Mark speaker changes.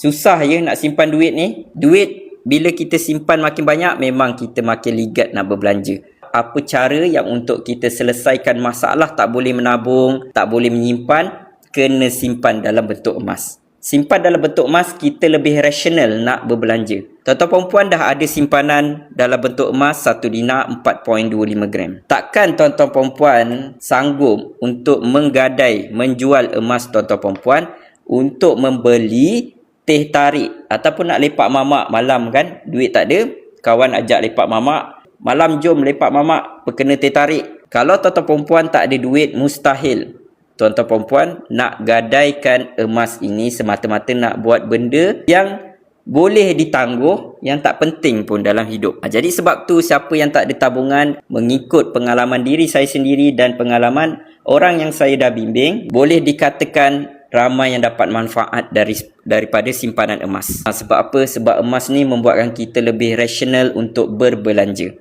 Speaker 1: Susah ya nak simpan duit ni. Duit bila kita simpan makin banyak memang kita makin ligat nak berbelanja. Apa cara yang untuk kita selesaikan masalah tak boleh menabung, tak boleh menyimpan, kena simpan dalam bentuk emas. Simpan dalam bentuk emas, kita lebih rasional nak berbelanja. Tuan-tuan perempuan dah ada simpanan dalam bentuk emas 1 dinar 4.25 gram. Takkan tuan-tuan perempuan sanggup untuk menggadai, menjual emas tuan-tuan perempuan untuk membeli teh tarik ataupun nak lepak mamak malam kan, duit tak ada, kawan ajak lepak mamak, malam jom lepak mamak, perkena teh tarik. Kalau tuan-tuan perempuan tak ada duit, mustahil tuan-tuan perempuan nak gadaikan emas ini semata-mata nak buat benda yang boleh ditangguh yang tak penting pun dalam hidup. Ha, jadi sebab tu siapa yang tak ada tabungan mengikut pengalaman diri saya sendiri dan pengalaman orang yang saya dah bimbing boleh dikatakan ramai yang dapat manfaat dari daripada simpanan emas. Sebab apa? Sebab emas ni membuatkan kita lebih rasional untuk berbelanja.